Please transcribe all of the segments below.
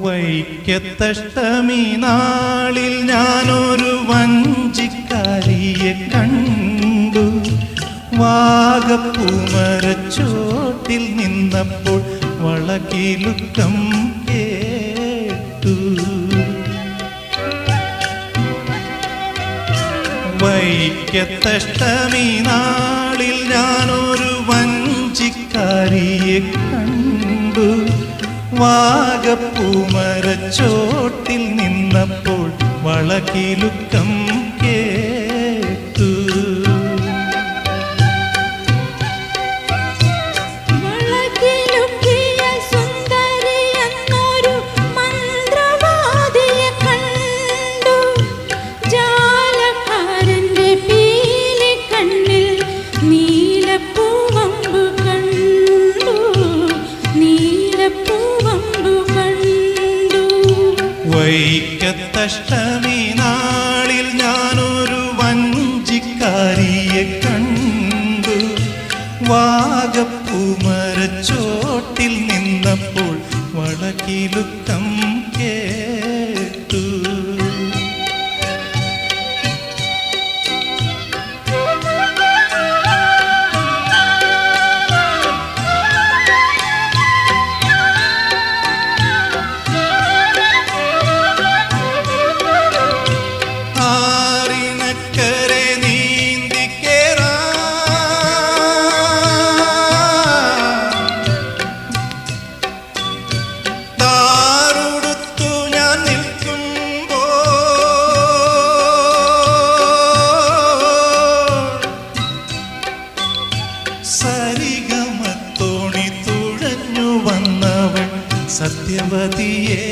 വൈക്കത്തഷ്ടമി നാളിൽ ഞാനൊരു വഞ്ചിക്കാരിയെ കണ്ടു. വാഗപ്പൂമരച്ചോട്ടിൽ നിന്നപ്പോൾ വളകിലുക്കം കേട്ടു. വൈക്കത്തഷ്ടമി നാളിൽ ഞാനൊരു വഞ്ചിക്കാരിയെ കണ്ടു. വാഗപ്പൂമരച്ചോട്ടിൽ നിന്നപ്പോൾ വളകിലുക്കം വൈക്കത്തഷ്ടമി നാളിൽ ഞാനൊരു വഞ്ചിക്കാരിയെ കണ്ടു. വാഗപ്പൂമരച്ചോട്ടിൽ നിന്നപ്പോൾ വളകിലുക്കം സത്യവതിയെ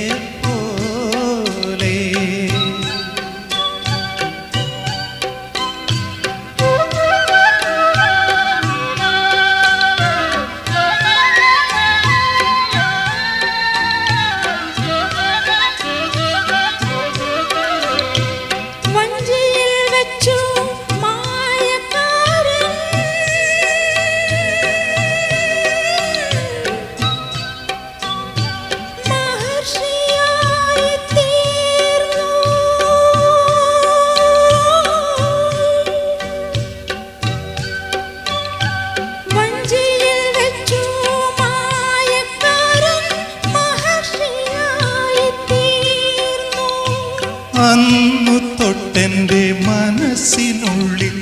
അന്നു തൊട്ടെന്റെ മനസ്സിനുള്ളിൽ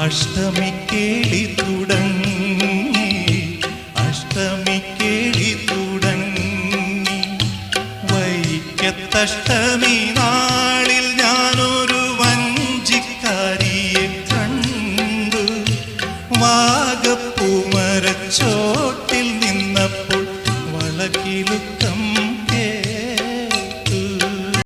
അഷ്ടമി കേളി തുടങ്ങി അഷ്ടമി കേളി തുടങ്ങി. വൈക്കത്തഷ്ടമി നാളിൽ ഞാനൊരു വഞ്ചിക്കാരിയെ കണ്ടു. വാഗപ്പൂമരച്ചോട്ടിൽ നിന്നപ്പോൾ വളകിലുക്ക